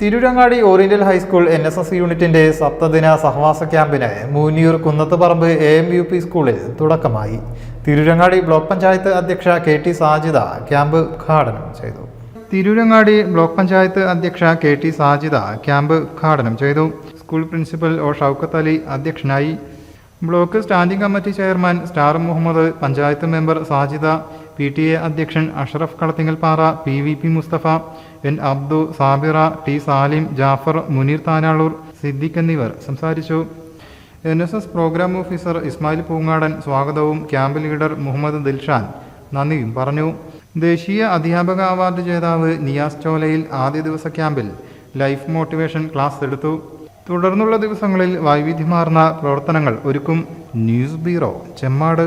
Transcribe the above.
Tirurangadi oriental high school N S S യൂണിറ്റിന്റെ സപ്തദിന സഹവാസ ക്യാമ്പിന് Moonniyur Kunnathuparamba A M U P സ്കൂളിൽ തുടക്കമായി. തിരൂരങ്ങാടി ബ്ലോക്ക് പഞ്ചായത്ത് അധ്യക്ഷ കെ ടി സാജിദ ക്യാമ്പ് ഉദ്ഘാടനം ചെയ്തു. തിരൂരങ്ങാടി ബ്ലോക്ക് പഞ്ചായത്ത് അധ്യക്ഷ കെ ടി സാജിദ ക്യാമ്പ് ഉദ്ഘാടനം ചെയ്തു. School principal O Shoukath Ali അധ്യക്ഷനായി. Block standing committee chairman star Muhammad panchayat member Sajida P T A അധ്യക്ഷൻ Ashraf Kalathingalpara P V P Musthafa N Abdu Sabira T Salim Jafar Muneer Thanalur Siddique എന്നിവർ സംസാരിച്ചു. N S S programme officer Ismail Poongadan സ്വാഗതവും camp leader Muhammad Dilshan നന്ദിയും പറഞ്ഞു. ദേശീയ അധ്യാപക award ജേതാവ് നിയാസ് ചോലയിൽ ആദ്യ ദിവസ ക്യാമ്പിൽ ലൈഫ് മോട്ടിവേഷൻ ക്ലാസ് എടുത്തു. തുടർന്നുള്ള ദിവസങ്ങളിൽ വൈവിധ്യമാർന്ന പ്രവർത്തനങ്ങൾ ഒരുക്കും. News bureau Chemmad.